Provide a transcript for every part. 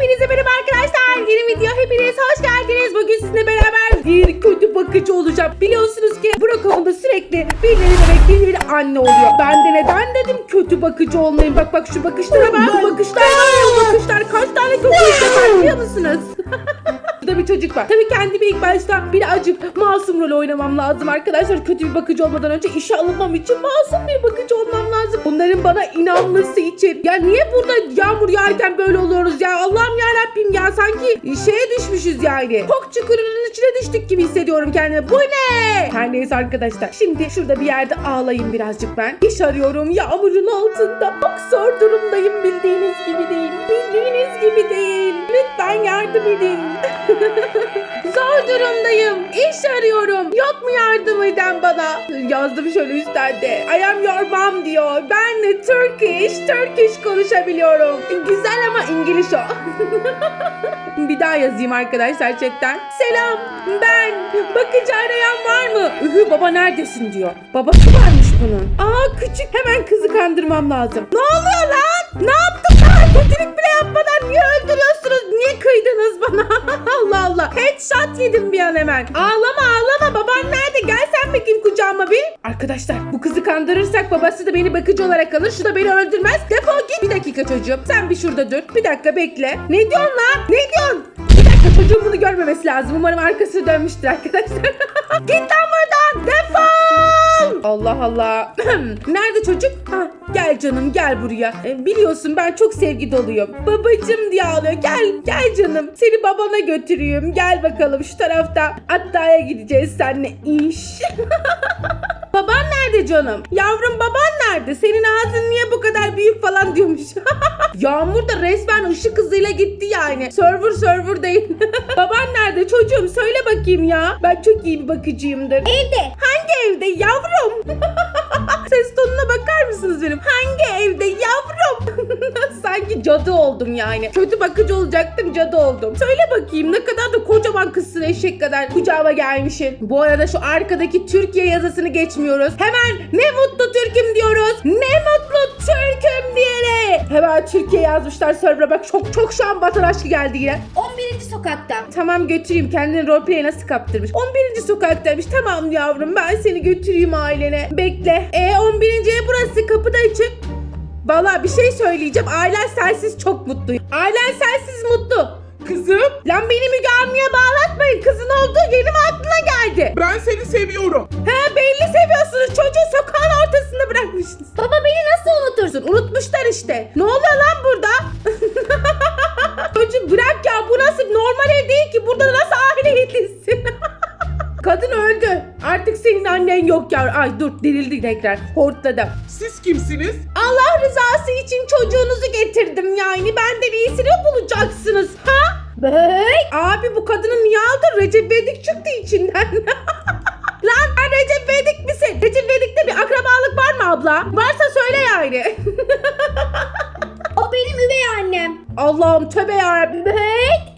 Hepinize merhaba arkadaşlar. Yeni video hepiniz hoş geldiniz. Bugün sizinle beraber bir kötü bakıcı olacağım. Biliyorsunuz ki Burak okulda sürekli birileri bebek birileri anne oluyor. Ben de neden dedim kötü bakıcı olmayayım. Bak bak şu bakışlara bak. Bu bakışlar var ya bakışlar. Kaç tane kötü var biliyor musunuz? Burada bir çocuk var. Tabii kendimi ilk başta birazcık masum rol oynamam lazım arkadaşlar. Kötü bir bakıcı olmadan önce işe alınmam için masum bir bakıcı bana inanması için. Ya niye burada yağmur yağarken böyle oluyoruz ya? Allah'ım ya Rabbim ya sanki şeye düşmüşüz yani. Kok çukurunun içine düştük gibi hissediyorum kendimi. Bu ne? Her neyse arkadaşlar. Şimdi şurada bir yerde ağlayayım birazcık ben. İş arıyorum yağmurun altında. Çok zor durumdayım bildiğiniz gibi değil. Bildiğiniz gibi değil. Lütfen yardım edin. Zor durumdayım. İş arıyorum. Yok mu yardım eden bana? Yazdım şöyle üstlerde. I am your mom diyor. Ben de Turkish, Turkish konuşabiliyorum. Güzel ama İngiliz o. Bir daha yazayım arkadaşlar chatten. Selam ben. Bakıcı arayan var mı? Ühü baba neredesin diyor. Babası varmış bunun. Aa küçük hemen kızı kandırmam lazım. Ne oluyor lan? Ne yaptın lan? Kötülük bile yapmadan niye öldürüyorsunuz? Niye kıydınız bana? Allah Allah. Headshot yedim bir an hemen. Ağlama Arkadaşlar bu kızı kandırırsak babası da beni bakıcı olarak alır. Şu da beni öldürmez. Defol git. Bir dakika çocuğum. Sen bir şurada dur. Bir dakika bekle. Ne diyorsun lan? Ne diyorsun? Bir dakika çocuğun bunu görmemesi lazım. Umarım arkası dönmüştür arkadaşlar. Git lan buradan. Defol. Allah Allah. Nerede çocuk? Ha, gel canım gel buraya. E, biliyorsun ben çok sevgi doluyum. Babacım diye ağlıyor. Gel gel canım. Seni babana götüreyim. Gel bakalım şu tarafta. Hatta'ya gideceğiz seninle iş. Baban nerede canım? Yavrum baban nerede? Senin ağzın niye bu kadar büyük falan diyormuş. Yağmur da resmen ışık hızıyla gitti yani. Server server değil. baban nerede çocuğum? Söyle bakayım ya. Ben çok iyi bir bakıcıyımdır. Evde. Hangi evde yavrum? Ses tonuna bakar mısınız benim? Hangi evde yavrum? Sanki cadı oldum yani. Kötü bakıcı olacaktım cadı oldum. Söyle bakayım ne kadar da kocaman kızsın eşek kadar kucağıma gelmişsin. Bu arada şu arkadaki Türkiye yazısını geçmiyoruz. Hemen ne mutlu Türk'üm diyoruz. Ne mutlu Türk'üm diyerek. Hemen Türkiye yazmışlar server'a bak çok çok şu an vatan aşkı geldi yine. 11. sokakta. Tamam götüreyim kendini roleplay'e nasıl kaptırmış. 11. sokaktaymış. Tamam yavrum ben seni götüreyim ailene. Bekle. E 11. ev burası kapıda açık. Valla bir şey söyleyeceğim. Ailen sensiz çok mutlu. Ailen sensiz mutlu. Kızım Lan beni Müge Anlı'ya bağlatmayın. Kızın olduğu yeni mi aklına geldi? ben seni seviyorum. He belli seviyorsunuz. Çocuğu sokağın ortasında bırakmışsınız. Baba beni nasıl unutursun? Unutmuşlar işte. Ne oluyor lan burada? Çocuk bırak ya bu nasıl normal ev değil ki. Burada nasıl aile yetişsin? Kadın öldü. Artık senin annen yok ya. Ay dur dirildi tekrar. Hortladı. Kimsiniz? Allah rızası için çocuğunuzu getirdim yani. Benden iyisini bulacaksınız. Ha? Bey. Abi bu kadını niye aldın? Recep İvedik çıktı içinden. Lan sen Recep İvedik misin? Recep İvedik'te bir akrabalık var mı abla? Varsa söyle yani. O benim üvey annem. Allah'ım tövbe yarabbim. Bey.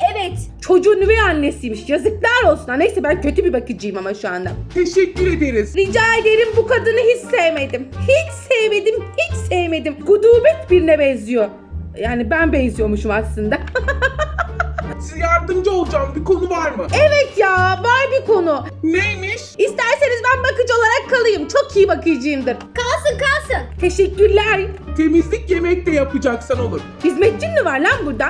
Çocuğun üvey annesiymiş. Yazıklar olsun. Ha, Neyse ben kötü bir bakıcıyım ama şu anda. Teşekkür ederiz. Rica ederim bu kadını hiç sevmedim. Hiç sevmedim, hiç sevmedim. Gudubet birine benziyor. Yani ben benziyormuşum aslında. Yardımcı olacağım bir konu var mı? evet ya var bir konu. Neymiş? İsterseniz ben bakıcı olarak kalayım. Çok iyi bakıcıyımdır. Kalsın kalsın. Teşekkürler. Temizlik yemek de yapacaksan olur. Hizmetçin mi var lan burada?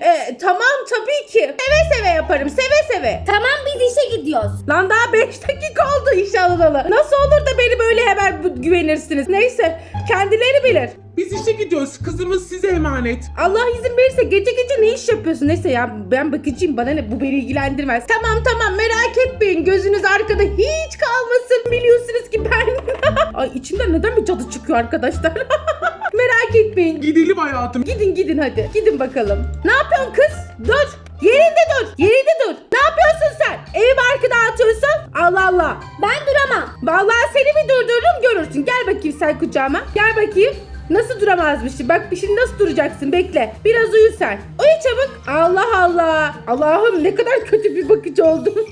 e, tamam tabii ki. Seve seve yaparım. Seve seve. Tamam biz işe gidiyoruz. Lan daha 5 dakika oldu iş alalı. Nasıl olur da beni böyle hemen güvenirsiniz? Neyse kendileri bilir. Biz işe gidiyoruz. Kızımız size emanet. Allah izin verirse gece gece ne iş yapıyorsun? Neyse ya ben bakıcıyım bana ne bu beni ilgilendirmez. Tamam tamam merak etmeyin gözünüz arkada hiç kalmasın. Biliyorsunuz ki ben... Ay içimden neden bir cadı çıkıyor arkadaşlar? merak etmeyin. Gidelim hayatım. Gidin gidin hadi. Gidin bakalım. Ne yapıyorsun kız? Dur. Yerinde dur. Yerinde dur. Ne yapıyorsun sen? Evi barkı dağıtıyorsun. Allah Allah. Ben duramam. Vallahi seni bir durdururum görürsün. Gel bakayım sen kucağıma. Gel bakayım. Nasıl duramazmışım? Bak şimdi nasıl duracaksın? Bekle. Biraz uyu sen. Uyu çabuk. Allah Allah. Allah'ım ne kadar kötü bir bakıcı oldum.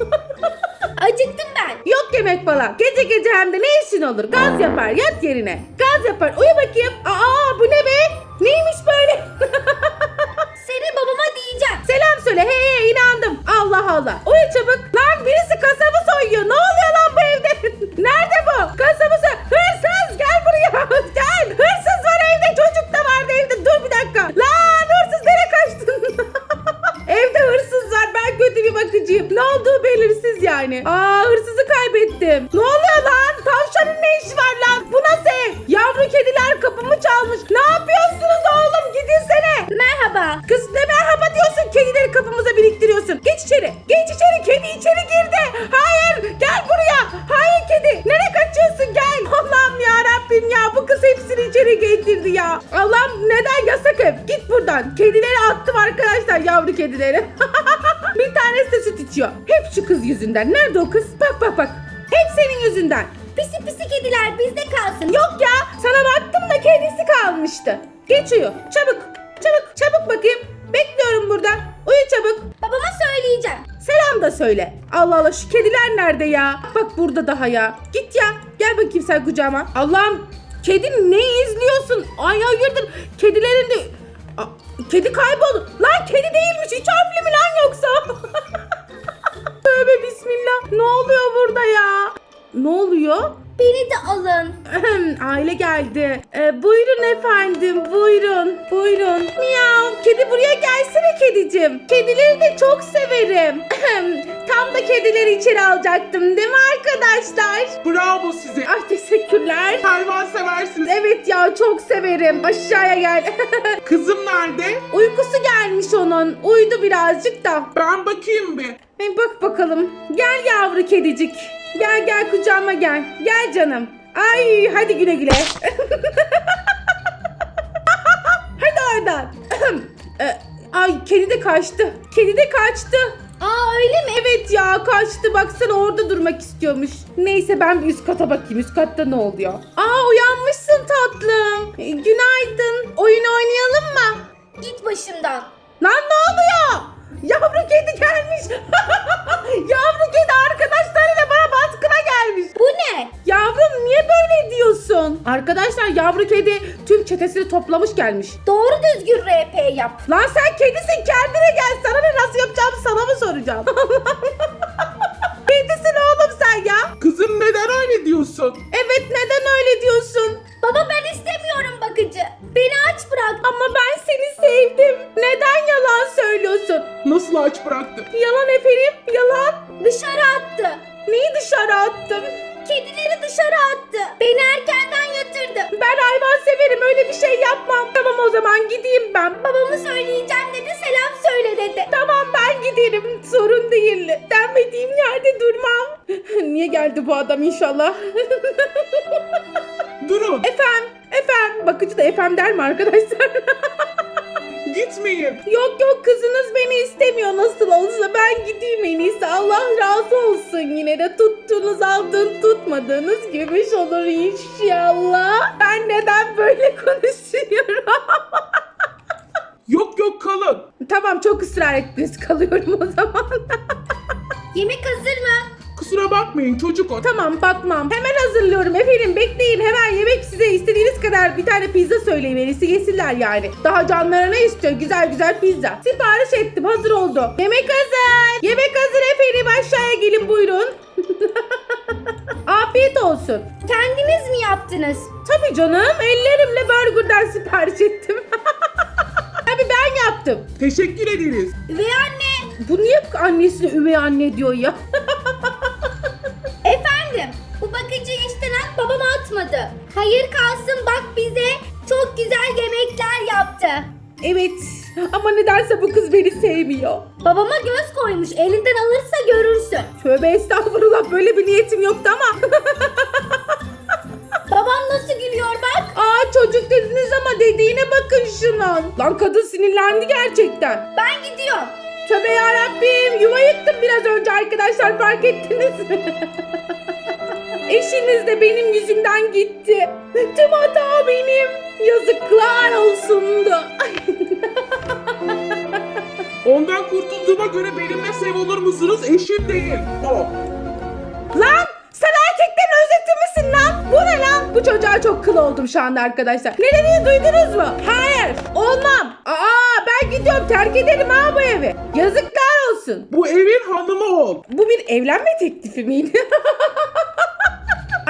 Acıktım ben. Yok yemek falan. Gece gece hem de ne işin olur? Gaz yapar. Yat yerine. Gaz yapar. Uyu bakayım. Aa yani. Aa hırsızı kaybettim. Ne oluyor lan? Tavşanın ne işi var lan? Bu nasıl ev? Yavru kediler kapımı çalmış. Ne yapıyorsunuz oğlum? Gidinsene. Merhaba. Kız ne merhaba diyorsun? Kedileri kapımıza biriktiriyorsun. Geç içeri. Geç içeri. Kedi içeri girdi. Hayır. Gel buraya. Hayır kedi. Nereye kaçıyorsun? Gel. Allah'ım ya Rabbim ya. Bu kız hepsini içeri getirdi ya. Allah'ım neden yasak ev? Git buradan. Kedileri attım arkadaşlar. Yavru kedileri. bir tanesi de süt içiyor. Hep şu kız yüzünden. Nerede o kız? Bak bak bak. Hep senin yüzünden. Pisi pisi kediler bizde kalsın. Yok ya sana baktım da kedisi kalmıştı. Geç uyu çabuk çabuk çabuk bakayım. Bekliyorum burada. Uyu çabuk. Babama söyleyeceğim. Selam da söyle. Allah Allah şu kediler nerede ya? Bak burada daha ya. Git ya. Gel bakayım sen kucağıma. Allah'ım kedi ne izliyorsun? Ay hayırdır? Kedilerin de... Aa, kedi kayboldu. Lan kedi değilmiş. Üç harfli mi lan yoksa? Tövbe bismillah. Ne oluyor burada ya? Ne oluyor? Beni de alın. Aile geldi. Ee, buyurun efendim, buyurun, buyurun. Miyav, kedi buraya gelsene kedicim. Kedileri de çok severim. Kedileri içeri alacaktım değil mi arkadaşlar? Bravo size. Ay teşekkürler. Hayvan seversiniz. Evet ya çok severim. Aşağıya gel. Kızım nerede? Uykusu gelmiş onun. Uyudu birazcık da. Ben bakayım bir. E, bak bakalım. Gel yavru kedicik. Gel gel kucağıma gel. Gel canım. Ay hadi güle güle. hadi oradan. E, Ay kedi de kaçtı. Kedi de kaçtı. Aa öyle mi? Evet ya kaçtı. Baksana orada durmak istiyormuş. Neyse ben bir üst kata bakayım. Üst katta ne oluyor? Aa uyanmışsın tatlım. E, günaydın. Oyun oynayalım mı? Git başımdan. Lan ne oluyor? Yavru kedi gelmiş. Yavru kedi arkadaşlarıyla bana baskına gelmiş. Bu ne? Diyorsun? Arkadaşlar yavru kedi tüm çetesini toplamış gelmiş. Doğru düzgün RP yap. Lan sen kedisin kendine gel. Sana ne nasıl yapacağımı sana mı soracağım? Kedisin oğlum sen ya. Kızım neden öyle diyorsun? Evet neden öyle diyorsun? Baba ben istemiyorum bakıcı. Beni aç bırak. Ama ben seni sevdim. Neden yalan söylüyorsun? Nasıl aç bıraktın? Yalan efendim yalan. Dışarı attı. Neyi dışarı attım? Kedileri dışarı attı. Beni erkenden yatırdı. Ben hayvan severim öyle bir şey yapmam. Tamam o zaman gideyim ben. Babamı söyleyeceğim dedi selam söyle dedi. Tamam ben giderim sorun değil. Denmediğim yerde durmam. Niye geldi bu adam inşallah? Durun. efem, efem. Bakıcı da efem der mi arkadaşlar? Gitmeyin. yok yok kızınız beni istemiyor nasıl olsa ben gideyim en iyisi. Allah razı olsun yine de tuttuğunuz altın tutmadığınız gümüş olur inşallah. Ben neden böyle konuşuyorum? Yok yok kalın. tamam çok ısrar ettiniz kalıyorum o zaman. Yemek hazır mı? Kusura bakmayın çocuk o. Tamam bakmam. Hemen hazırlıyorum efendim. Bekleyin hemen yemek size istediğiniz kadar bir tane pizza söyleyin verisi yesinler yani. Daha canlarına ne istiyor? Güzel güzel pizza. Sipariş ettim hazır oldu. Yemek hazır. Yemek hazır efendim aşağıya gelin buyurun. Afiyet olsun. Kendiniz mi yaptınız? Tabii canım ellerimle burgerden sipariş ettim. Tabii ben yaptım. Teşekkür ederiz. Ve anne. Bu niye annesine üvey anne diyor ya? atmadı. Hayır kalsın bak bize çok güzel yemekler yaptı. evet ama nedense bu kız beni sevmiyor. Babama göz koymuş elinden alırsa görürsün. Tövbe estağfurullah böyle bir niyetim yoktu ama. Babam nasıl gülüyor bak. Aa çocuk dediniz ama dediğine bakın şunun. Lan kadın sinirlendi gerçekten. Ben gidiyorum. Tövbe yarabbim yuva yıktım biraz önce arkadaşlar fark ettiniz mi? Eşiniz de benim yüzümden gitti. Tüm hata benim. Yazıklar olsundu. Ondan kurtulduğuma göre benimle sev olur musunuz? Eşim değil. O. lan sen erkeklerin özeti misin lan? Bu ne lan? Bu çocuğa çok kıl oldum şu anda arkadaşlar. Ne dediğini duydunuz mu? Hayır olmam. Aa ben gidiyorum terk ederim ha bu evi. Yazıklar olsun. Bu evin hanımı ol. Bu bir evlenme teklifi miydi?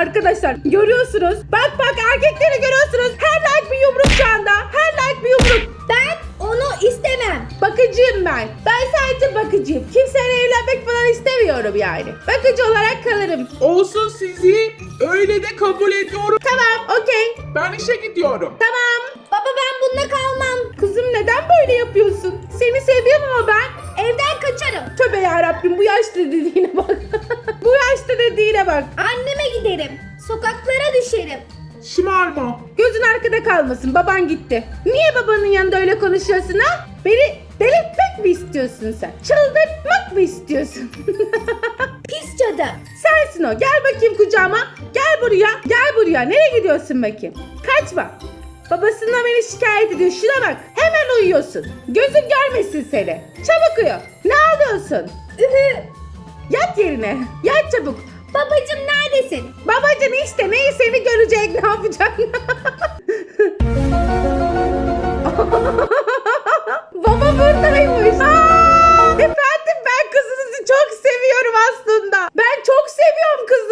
Arkadaşlar görüyorsunuz. Bak bak erkekleri görüyorsunuz. Her like bir yumruk şu anda. Her like bir yumruk. Ben onu istemem. Bakıcıyım ben. Ben sadece bakıcıyım. Kimseyle evlenmek falan istemiyorum yani. Bakıcı olarak kalırım. Olsun sizi öyle de kabul ediyorum. Tamam okey. Ben işe gidiyorum. Tamam. Baba ben bununla kalmam. Kızım neden böyle yapıyorsun? Seni seviyorum ama ben. Evden kaçarım. Tövbe yarabbim bu yaşta dediğine bak. bu yaşta dediğine bak. Anneme giderim. Sokaklara düşerim. Şımarma. Gözün arkada kalmasın. Baban gitti. Niye babanın yanında öyle konuşuyorsun ha? Beni delirtmek mi istiyorsun sen? Çıldırtmak mı istiyorsun? Pis cadı. Sensin o. Gel bakayım kucağıma. Gel buraya. Gel buraya. Nereye gidiyorsun bakayım? Kaçma. Babasından beni şikayet ediyor. Şuna bak. Hemen uyuyorsun. Gözün görmesin seni. Çabuk uyu. Ne alıyorsun? Ühü. Yat yerine. Yat çabuk. Babacım neredesin? Babacın işte neyi seni görecek ne yapacaksın? Baba buradaymış. Aa, efendim ben kızınızı çok seviyorum aslında. Ben çok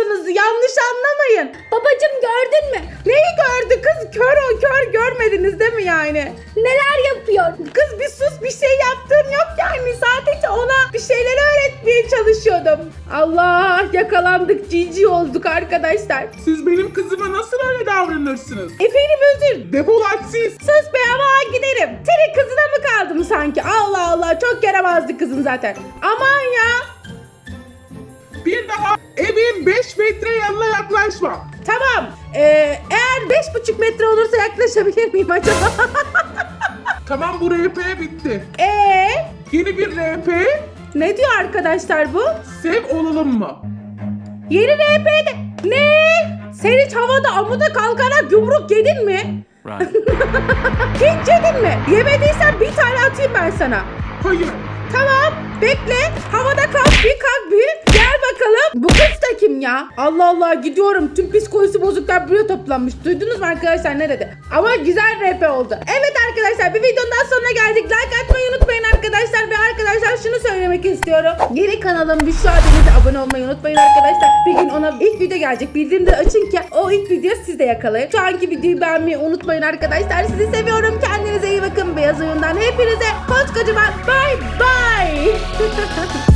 kızınızı yanlış anlamayın. Babacım gördün mü? Neyi gördü kız kör o kör görmediniz değil mi yani? Neler yapıyor? Kız bir sus bir şey yaptığın yok yani sadece ona bir şeyler öğretmeye çalışıyordum. Allah yakalandık cici olduk arkadaşlar. Siz benim kızıma nasıl öyle davranırsınız? Efendim özür Defol siz. Sus be ama giderim. Senin kızına mı kaldım sanki? Allah Allah çok yaramazdı kızın zaten. Aman ya. Bir daha evin 5 metre yanına yaklaşma. Tamam. Ee, eğer beş buçuk metre olursa yaklaşabilir miyim acaba? Tamam bu RP bitti. Ee, Yeni bir RP. ne diyor arkadaşlar bu? Sev olalım mı? Yeni RP'de. Ne? Sen hiç havada amuda kalkarak yumruk yedin mi? Hiç yedin mi? Yemediysen bir tane atayım ben sana. Hayır. Tamam bekle. Havada kalk bir ya. Allah Allah gidiyorum. Tüm psikolojisi bozuklar buraya toplanmış. Duydunuz mu arkadaşlar ne dedi? Ama güzel rap oldu. Evet arkadaşlar bir videonun daha sonuna geldik. Like atmayı unutmayın arkadaşlar. Ve arkadaşlar şunu söylemek istiyorum. Yeni kanalım Büşra Deniz'e abone olmayı unutmayın arkadaşlar. Bir gün ona ilk video gelecek. Bildirimleri açın ki o ilk video siz de yakalayın. Şu anki videoyu beğenmeyi unutmayın arkadaşlar. Sizi seviyorum. Kendinize iyi bakın. Beyaz oyundan hepinize koskocaman bye bye.